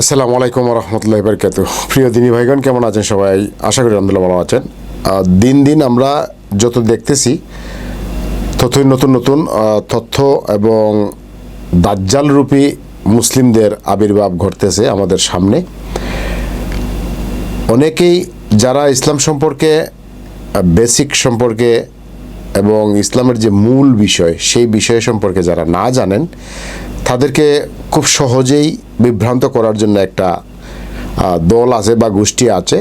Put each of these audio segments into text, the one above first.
আসসালামু আলাইকুম রহমতুল্লাহ বরকাত প্রিয় দিনী ভাইগণ, কেমন আছেন সবাই? আশা করি আলহামদুলিল্লাহ ভালো আছেন। দিন দিন আমরা যত দেখতেছি, ততই নতুন নতুন তথ্য এবং দাজ্জাল রূপী মুসলিমদের আবির্ভাব ঘটতেছে আমাদের সামনে। অনেকেই যারা ইসলাম সম্পর্কে, বেসিক সম্পর্কে এবং ইসলামের যে মূল বিষয়, সেই বিষয় সম্পর্কে যারা না জানেন তাদেরকে খুব সহজেই বিভ্রান্ত করার জন্য একটা দল আছে বা গোষ্ঠী আছে,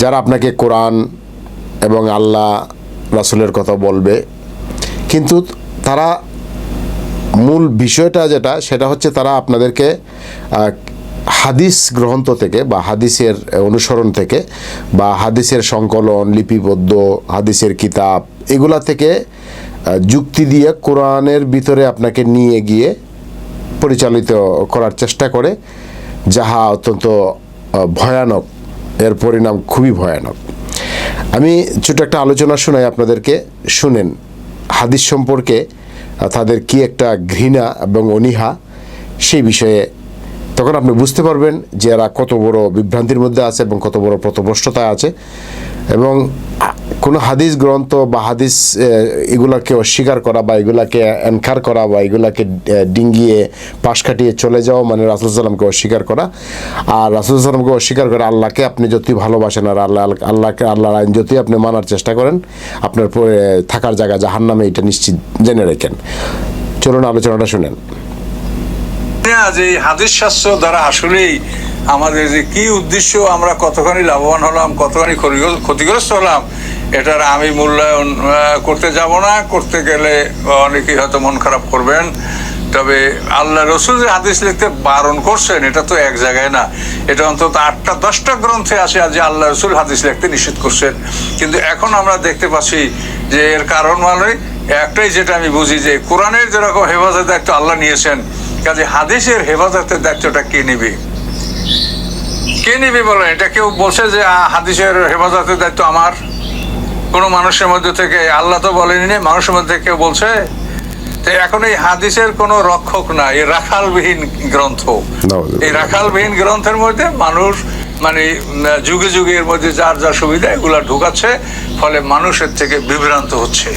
যারা আপনাকে কোরআন এবং আল্লাহ, রাসুলের কথা বলবে। কিন্তু তারা মূল বিষয়টা যেটা, সেটা হচ্ছে তারা আপনাদেরকে হাদিস গ্রন্থ থেকে বা হাদিসের অনুসরণ থেকে বা হাদিসের সংকলন, লিপিবদ্ধ, হাদিসের কিতাব, এগুলা থেকে যুক্তি দিয়ে কোরআনের ভিতরে আপনাকে নিয়ে গিয়ে পরিচালিত করার চেষ্টা করে, যাহা অত্যন্ত ভয়ানক। এর পরিণাম খুবই ভয়ানক। আমি ছোট একটা আলোচনা শোনাই আপনাদেরকে। শুনেন, হাদিস সম্পর্কে তাদের কি একটা ঘৃণা এবং অনীহা, সেই বিষয়ে তখন আপনি বুঝতে পারবেন যে এরা কত বড় বিভ্রান্তির মধ্যে আছে এবং কত বড় পথভ্রষ্টতায় আছে। এবং কোনো হাদিস গ্রন্থ বা হাদিস এগুলাকে অস্বীকার করা বা এগুলাকে এনকার করা বা এগুলাকে ডিঙ্গিয়ে পাশ কাটিয়ে চলে যাওয়া মানে রাসুল সাল্লামকে অস্বীকার করা। আর রাসুল সাল্লামকে অস্বীকার করে আল্লাহকে আপনি যতই ভালোবাসেন আর আল্লাহ, আল্লাহকে, আল্লাহর আইন যতই আপনি মানার চেষ্টা করেন, আপনার থাকার জায়গা জাহান নামে এটা নিশ্চিত জেনে রেখেন। চলুন আলোচনাটা শুনেন। যে এই হাদিস শাস্ত্র দ্বারা আসলেই আমাদের যে কি উদ্দেশ্য, আমরা কতখানি লাভবান হলাম, কতখানি ক্ষতিগ্রস্ত হলাম এটার আমি মূল্যায়ন করতে যাব না। করতে গেলে অনেকেই হয়তো মন খারাপ করবেন। তবে আল্লাহ রসুল যে হাদিস লিখতে বারণ করছেন, এটা তো এক জায়গায় না। এটা অন্তত আটটা, দশটা গ্রন্থে আসে যে আল্লাহ রসুল হাদিস লিখতে নিষেধ করছেন। কিন্তু এখন আমরা দেখতে পাচ্ছি যে এর কারণ মানে একটাই যেটা আমি বুঝি যে কোরআনের যেরকম হেফাজতের দায়িত্ব আল্লাহ নিয়েছেন, কাজে হাদিসের হেফাজতের দায়িত্বটা কে নিবে? কে নিবে বলেন? এটা কেউ বলছে যে হাদিসের হেফাজতের দায়িত্ব আমার? কোনো মানুষের মধ্যে থেকে আল্লাহ তো বলেনি মানুষের মধ্যে থেকে কেউ বলছে এখন এই হাদিসের কোন রক্ষক না এই রাখালবিহীন গ্রন্থ। এই রাখালবিহীন গ্রন্থের মধ্যে মানুষ মানে যুগে যুগে এর মধ্যে যার যা সুবিধা এগুলা ঢুকাচ্ছে ফলে মানুষের থেকে বিভ্রান্ত হচ্ছে।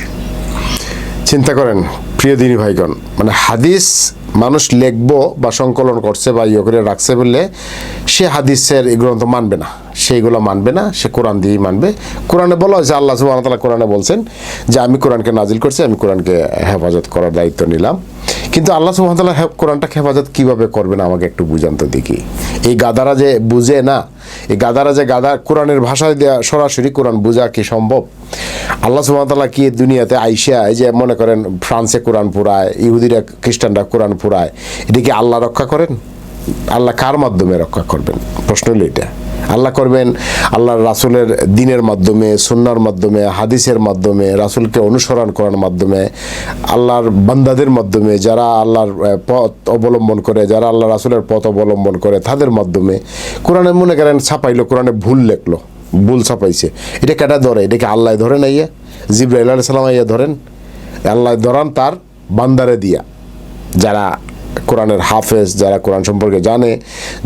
চিন্তা করেন প্রিয় দিনী ভাইগণ মানে হাদিস মানুষ লিখব বা সংকলন করছে বা ইয়ে করে রাখছে বললে সে হাদিসের এই গ্রন্থ মানবে না। সেইগুলো মানবে না, সে কোরআন দিয়েই মানবে। কোরআনে বলা হয়েছে আল্লাহ সুবাহ তালা কোরআনে বলছেন যে, আমি কোরআনকে নাজিল করছি, আমি কোরআনকে হেফাজত করার দায়িত্ব নিলাম। কিন্তু আল্লাহ সুহামতাল্লাহ কোরআনটাকে হেফাজত কীভাবে করবেন আমাকে একটু বুঝান তো দেখি। এই গাদারা যে বুঝে না, এই গাদারা যে গাদা কোরআনের ভাষায় দেওয়া সরাসরি কোরআন বোঝা কি সম্ভব? আল্লাহ সুহামতাল্লাহ কি দুনিয়াতে আইসিয়া যে মনে করেন ফ্রান্সে কোরআন পুরায় ইহুদিরা খ্রিস্টানরা কোরআন পুরায় এটা কি আল্লাহ রক্ষা করেন? আল্লাহ কার মাধ্যমে রক্ষা করবেন? প্রশ্ন হলো এটা। আল্লাহ করবেন আল্লাহর রাসুলের দিনের মাধ্যমে সুন্নার মাধ্যমে, হাদিসের মাধ্যমে, রাসুলকে অনুসরণ করার মাধ্যমে, আল্লাহর বান্দাদের মাধ্যমে, যারা আল্লাহর পথ অবলম্বন করে, যারা আল্লাহ রাসুলের পথ অবলম্বন করে, তাদের মাধ্যমে কোরআনে মনে করেন ছাপাইলো, কোরআনে ভুল লেখলো, ভুল ছাপাইছে। এটা কেটা ধরে? এটাকে আল্লাহ ধরে না ইয়া? আলাইহিস সালাম ইয়া ধরেন? আল্লাহ ধরান তার বান্দারে দিয়া। যারা কোরআনের হাফেজ, যারা কোরআন সম্পর্কে জানে,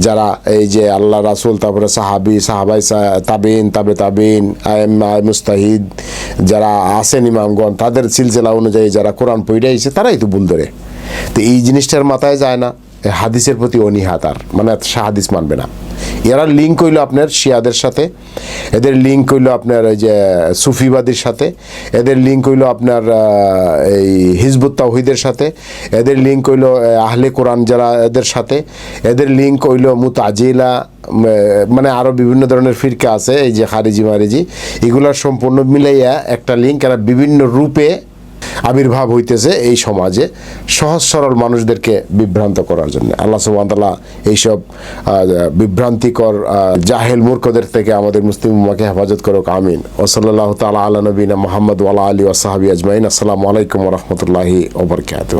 যারা এই যে আল্লাহ রাসুল, তারপরে সাহাবি, সাহাবাই তাবিন, তাবে তাবিন আয়েম আয় মুস্তাহিদ যারা আসেন ইমামগণ, তাদের সিলসিলা অনুযায়ী যারা কোরআন পইড়াইছে তারাই তো ভুল ধরে। তো এই জিনিসটার মাথায় যায় না। হাদিসের প্রতি অনীহা তার। মানে হাদিস মানবে না। এরা লিঙ্ক হইল আপনার শিয়াদের সাথে, এদের লিঙ্ক হইল আপনার ওই যে সুফিবাদীর সাথে, এদের লিঙ্ক হইল আপনার এই হিজবুত তাহিদের সাথে, এদের লিঙ্ক হইল আহলে কোরআন যারা এদের সাথে, এদের লিঙ্ক হইল মুতাজিলা মানে আরও বিভিন্ন ধরনের ফিরকা আছে, এই যে খারিজি মারিজি এগুলার সম্পূর্ণ মিলাইয়া একটা লিঙ্ক এরা বিভিন্ন রূপে আবির্ভাব হইতেছে এই সমাজে সহজ সরল মানুষদেরকে বিভ্রান্ত করার জন্য। আল্লাহ সুবাহতাল্লাহ এইসব বিভ্রান্তিকর জাহেল মূর্খদের থেকে আমাদের মুসলিম উম্মাকে হেফাজত করুক, আমিন। ওসল্লাহ তালা আলা নবীনা মোহাম্মদ ওয়ালা আলী ওসাহাবি আজমাইন। আসসালামু আলাইকুম রহমতুল্লাহি ওবরকাত